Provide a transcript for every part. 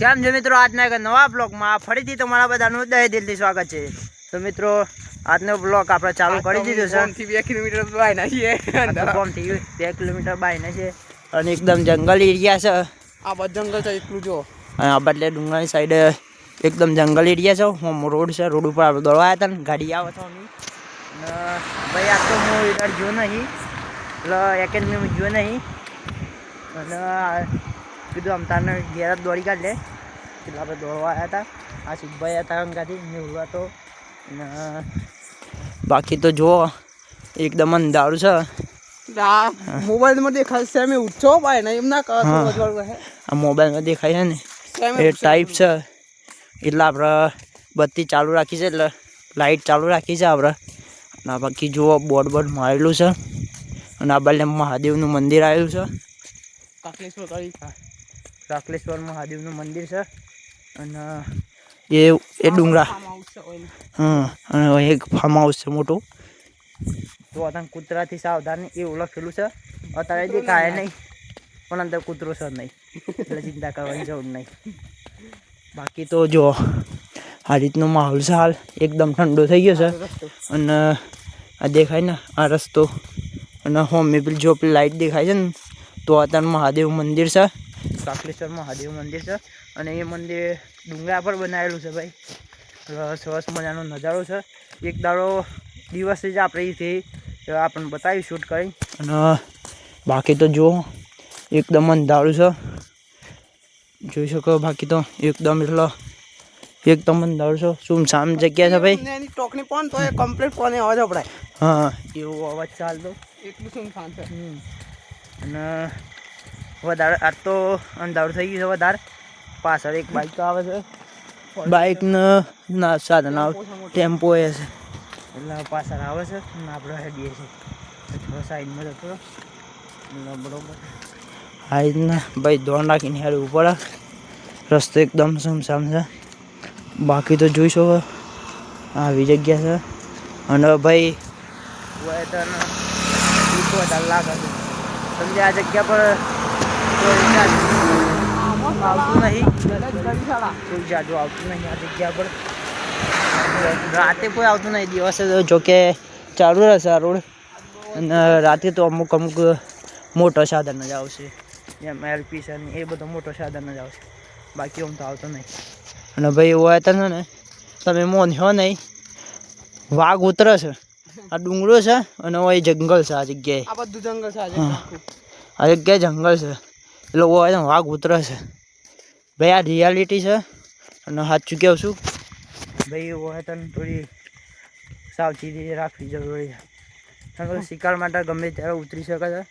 કેમ છો મિત્રો? આજના એક નવા બ્લોગમાં ફરીથી તમારા બધાનું દહે દિલથી સ્વાગત છે. તો મિત્રો આજનો બ્લોગ આપણે ચાલુ કરી દીધો છે. બે કિલોમીટર બાય ના. છીએ આ બે કિલોમીટર બાયને છે અને એકદમ જંગલ એરિયા છે. આ બધ જંગલ છે એટલું જો. અને આ બદલે ડુંગરાની સાઈડ એકદમ જંગલ એરિયા છે. હું રોડ છે રોડ ઉપર આપણે દોડવા હતા ને ગાડી આવે છે ભાઈ આ તો હું ઇધર જો નહીં. એટલે એકેડમી જો નહીં. અને કીધું આમ તારને ઘેર દોડી કાઢ લે. એટલે આપણે દોડવા આવ્યા હતા આ સિદ્ધભાઈ હતા અંગાથી મેં ઉડવા તો. બાકી તો જુઓ એકદમ અંધારું છે. આ મોબાઈલમાં દેખાય છે મેં ઉઠો ભાઈ ને એમ ના કહો હા. આ મોબાઈલમાં દેખાય છે ને એ ટાઈપ છે. એટલે આપણે બત્તી ચાલુ રાખી છે એટલે લાઇટ ચાલુ રાખી છે આપણે અને બાકી જુઓ બોર્ડ બોર્ડ મારેલું છે. અને આ બાજુ મહાદેવનું મંદિર આવેલું છે. કાકલેશ્વર કાકલેશ્વર મહાદેવનું મંદિર છે. અને એ એ ડુંગરા. હા અને એક ફાર્મ હાઉસ છે મોટું. તો અત્યારે કૂતરાથી સાવધાન એવું લખેલું છે. અત્યારે કાંઈ નહીં. પણ અંદર કૂતરો છે નહીં. એટલે ચિંતા કરવાની જરૂર નહીં. બાકી તો જો આ રીતનો માહોલ છે હાલ. એકદમ ઠંડો થઈ ગયો છે. અને આ દેખાય ને આ રસ્તો. અને હોમી પેલી જો પેલી લાઈટ દેખાય છે ને તો અત્યારે મહાદેવ મંદિર છે. કાકલેશ્વર મહાદેવ મંદિર છે અને એ મંદિર ડુંગરા પર બનાવેલું છે ભાઈ. સરસ મજાનો નજારો છે. એક દાડો દિવસે જ આપણે અહીંથી આપણને બતાવી શૂટ કરી અને બાકી તો જો એકદમ અંધારું છે. જોઈ શકો બાકી તો એકદમ એટલે એકદમ અંધારું છે. સુમસામ જગ્યા છે ભાઈ? એની ટોકની પણ તો એ કમ્પ્લીટ કોને અવાજ અપડાય હા એવો અવાજ ચાલતો. એટલું શું શાંત છે. અને વધારે આજ તો અંધારું થઈ ગયું છે વધારે. પાછળ એક બાઈક આવે છે. બાઈક ના સાધન આવે. ટેમ્પો એ છે. એટલે પાછળ આવે છે ને આપણે હેડીએ છીએ. થોડો સાઈડમાં જતો. બરોબર. આ રીતના ભાઈ દોડ નાખીને હેડવું પડે. રસ્તો એકદમ સમસામ છે. બાકી તો જોઈ શકો આવી જગ્યા છે. અને ભાઈ વેધર વધારે લાગે છે. સમજે આ જગ્યા પર આવતું નહીં કોઈ આવતું નહીં આ જગ્યા પર રાતે કોઈ આવતું નહીં દિવસે જોકે ચાલુ રહેશે રોડ અને રાતે તો અમુક અમુક મોટો સાધન જ આવશે જેમ એલપી છે એ બધો મોટો સાધન જ આવશે બાકી આમ તો આવતો નહીં અને ભાઈ એવું હતા ને તમે મોન્યો નહીં વાઘ ઉતરે છે આ ડુંગરો છે અને ઓય જંગલ છે આ જગ્યાએ છે. આ જગ્યાએ જંગલ છે એટલે ઓય એકદમ વાઘ ઉતરે છે. ભાઈ આ રિયાલિટી છે અને સાચું કહું છું. ભાઈ ઓય તને થોડી સાવચેતી રાખવી જરૂરી છે. શિકાર માટે ગમે ત્યારે ઉતરી શકે છે.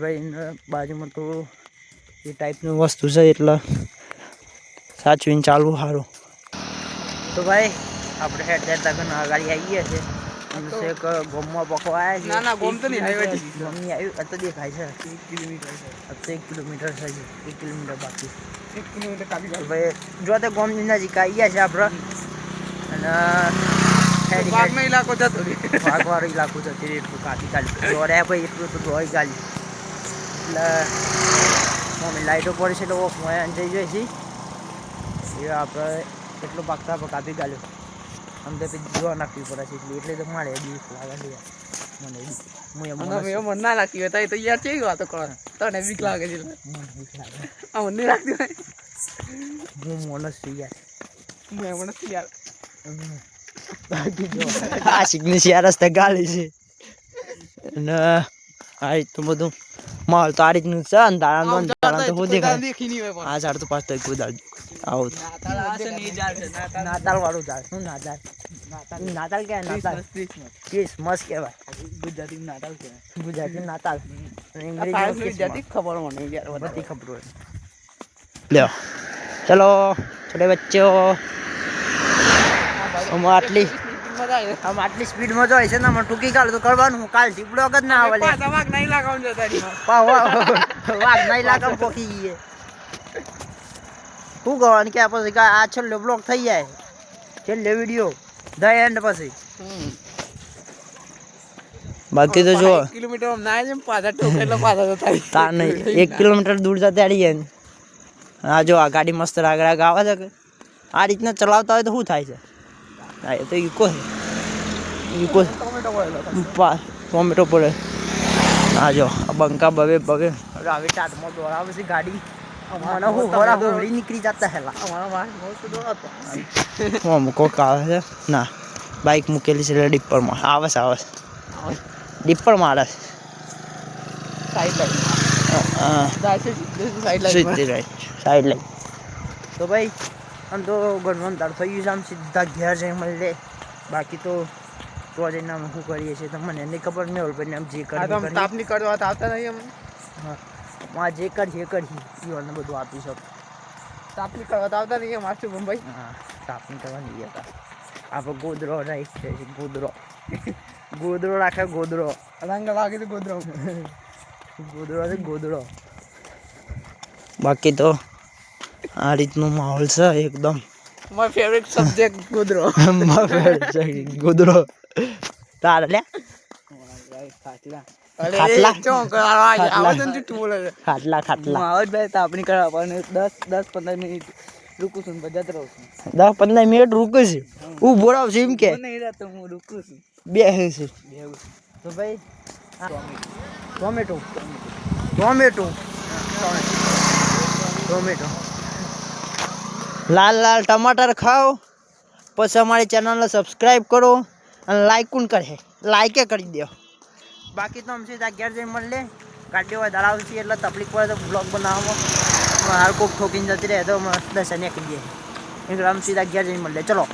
ભાઈ એના બાજુમાં થોડું એ ટાઈપનું વસ્તુ છે એટલે સાચવીને ચાલવું સારું. તો ભાઈ આપણે હેડ જતા ઘણા ગાડી આવી ગયા છે અને છેક ગોમમાં પકો આવ્યા છે. ના, ના, ગોમ તો નહીં, થી. ગોમની આવ્યું આ તો દેખાય છે. એક કિલોમીટર છે. આ તો એક કિલોમીટર છે એક કિલોમીટર બાકી. એક કિલોમીટર કાપી ભાઈ જો તે ગોમની નજીક આવી ગયા છે આપણે અને હેડી ઇલાકો જતો રહે. વાઘવાળો ઇલાકો છે તે એટલું કાપી કાઢી દોડે ભાઈ એટલું તો કાઢી એટલે મમ્મી લાઈટો પડી છે તો ઓફ જઈ જોઈએ છીએ એ આપણે એટલું ભાગતા આપણે કાપી કાઢ્યો. તો પછી જોવા નાખવી પડે છે એટલે એટલે તો મારે બીક લાગે છે યાર. મને બી. હું એમ અને માણસ મેં મન ના લાગતી હોય તો યાર કેવી વાતો કરો તને બીક લાગે છે. છું. મને બીક લાગે આ મને લાગતી હોય હું માણસ છું યાર મેં એમ નથી યાર આ રસ્તે ગાલી છે અને આ રીતનું બધું માહોલ તો આ રીતનું છે અને તારા તો તો દેખાય. આ ઝાડ પાછળ આવું નાતાલ. વાળું ઝાડ શું નાતાલ? નાતાલ. કે નાતાલ? ક્રિસમસ, કહેવાય. ગુજરાતીમાં નાતાલ કહેવાય. ગુજરાતી નાતાલ. વિદ્યાર્થી ખબર મને યાર બધી ખબર હોય. લ્યો. ચલો થોડે બચ્ચો. અમે આટલી મજા આવે. આમ આટલી સ્પીડમાં જોઈએ છે ને અમે ટૂંકી કાઢ તો કરવાનું. હું કાલથી બ્લોક જ ના આવે. વાઘ નહીં લાગવાનું વાઘ નહીં લાગે પોકી ગઈ શું કરવાનું કે પછી? આ છેલ્લો બ્લોક થઈ જાય. છેલ્લે વીડિયો ધ એન્ડ પછી. બાકી તો જો. કિલોમીટર ના જેમ પાછા ઠોકે એટલે પાછા તો થાય તા નહીં. એક કિલોમીટર દૂર જતા આડી જાય આ જો આ ગાડી મસ્ત રાગ રાગ આવે છે કે? આ રીતના ચલાવતા હોય તો શું થાય છે? હા એ તો ઇકો છે ઇકો ટોમેટો પડે હા જો બંકા બવે હવે આવી ટાટમાં દોડાવે છે ગાડી મને હું હોરા હોળી નીકળી જતા હેલા આમ કોક આવે છે ના બાઇક મૂકેલી છે એટલે ડિપ્પરમાં આવે છે આવે છે ડિપ્પર મારે સાઈડ લાઈન હા તો ભાઈ આમ તો ઘરનું તાર થઈ ગયું છે આમ સીધા ઘેર જઈને મળીએ બાકી તો તો જઈને અમે શું કરીએ છીએ તમને નહીં ખબર નહીં ઓલપેને આમ જે કરે તાપ તો આવતા નહીં અમે હા જે કર જે કર. ઈવનને બધું આપી શકો. તાપની કરવા તો આવતા નહીં માસ્ટર મુંબઈ. હા તાપની કરવા નહીં જતા. આપણે ગોદરો રાઈસ છે ગોદરો. ગોદરો રાખે ગોદરો. રંગ લાગે તો ગોદરો. ગોદરો છે ગોદરો. બાકી તો આ રીતનો માહોલ છે એકદમ. મારો ફેવરેટ સબ્જેક્ટ ગોદરો. ગોદડો તારે લે ખાટલા? ખાટલા. ખાટલા. ખાટલા પણ દસ દસ પંદર મિનિટ રૂકું છું બજાત રહું છું. દસ પંદર મિનિટ રૂકે છે? હું. છે એમ કે. હું નહીં રહેતો હું રૂકું છું. છે. બેવું તો ભાઈ ટોમેટો. ટોમેટો. ટોમેટો. લાલ લાલ ટમાટર ખાઓ. પછી અમારી ચેનલને સબસ્ક્રાઈબ કરો અને લાઈક કોણ કરે લાઈકે કરી દો બાકી તો અમથી સીધા ઘેર જઈને મળે હોય વધારે આવશે એટલે તકલીફ પડે તો બ્લોગ બનાવવામાં. હાલ કોક ઠોકીને જતી રહે તો દર્શન કરી દે. એટલે આમ સીધા ઘેર જઈને મળે ચલો.